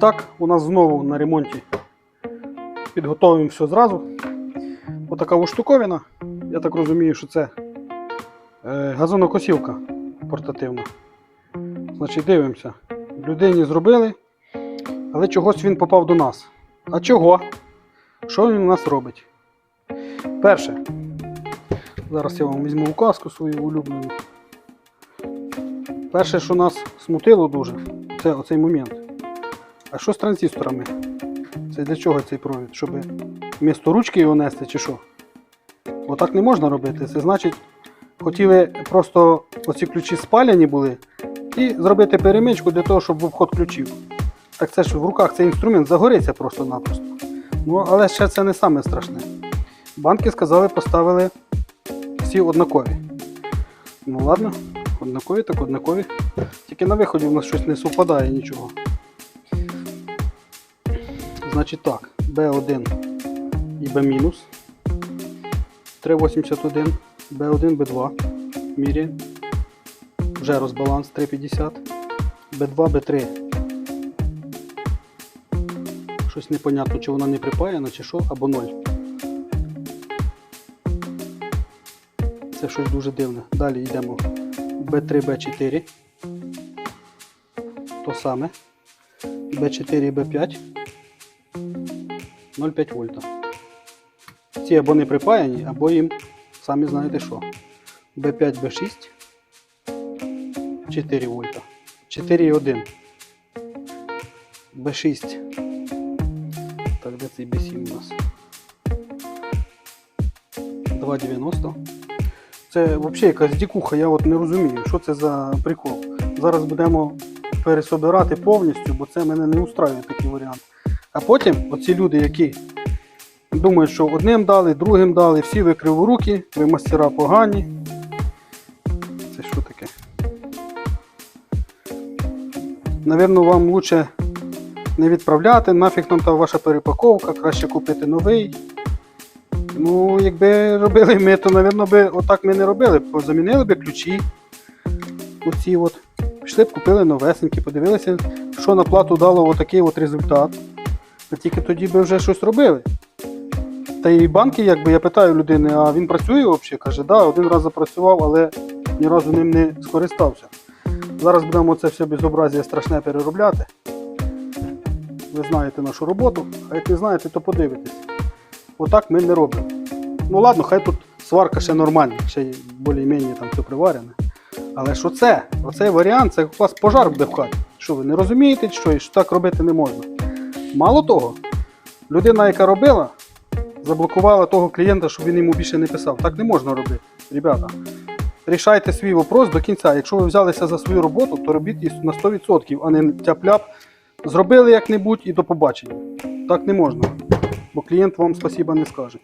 так, у нас знову на ремонті підготовимо все зразу. Отака ось штуковина. Я так розумію, що це е, газонокосілка портативна. Значить, дивимося. Людині зробили, але чогось він попав до нас. А чого? Що він у нас робить? Перше. Зараз я вам візьму указку свою улюблену. Перше, що нас смутило дуже, це оцей момент. А що з транзисторами? Це для чого цей провід? Щоб вмісто ручки його нести чи що? Отак не можна робити. Це значить, хотіли просто оці ключі спаляні були і зробити перемичку для того, щоб в обход ключів. Так це ж в руках цей інструмент загориться просто-напросто. Ну, але ще це не саме страшне. Банки сказали, поставили всі однакові. Ну ладно, однакові, так однакові. Тільки на виході в нас щось не совпадає нічого. Значить так, B1 і B мінус. 381, B1, B2. Міряємо. Вже розбаланс 350. B2, B3. Щось непонятно, чи вона не припаяна, чи що, або 0. Це щось дуже дивне. Далі йдемо B3, B4. То саме. B4 і B5. 0,5 вольта. Ці або не припаяні, або їм самі знаєте що. B5, B6. 4 вольта. 4,1. B6. Так, де цей B7 у нас? 2,90. Це взагалі якась дікуха, я от не розумію, що це за прикол. Зараз будемо пересобирати повністю, бо це мене не устраює такий варіант. А потім оці люди, які думають, що одним дали, другим дали, всі ви криворукі, ви мастера погані. Це що таке? Навірно, вам краще не відправляти, нафіг нам та ваша перепаковка, краще купити новий. Ну, якби робили ми, то, напевно, би отак ми не робили. б. Замінили би ключі. Оці от. Пішли б, купили новесенькі, подивилися, що на плату дало отакий от результат. А тільки тоді би вже щось робили. Та і банки, якби я питаю людини, а він працює взагалі? Каже, да, один раз запрацював, але ні разу ним не скористався. Зараз будемо це все безобразія страшне переробляти. Ви знаєте нашу роботу, а як не знаєте, то подивитесь. Отак ми не робимо. Ну ладно, хай тут сварка ще нормальна, ще більш-менш там все приварене. Але що це? Оцей варіант, це у вас пожар буде в хаті. Що ви не розумієте, що, і що так робити не можна? Мало того, людина, яка робила, заблокувала того клієнта, щоб він йому більше не писав. Так не можна робити. Ребята, рішайте свій вопрос до кінця. Якщо ви взялися за свою роботу, то робіть її на 100%, а не тяп-ляп. Зробили як-небудь і до побачення. Так не можна. Бо клієнт вам спасіба не скаже.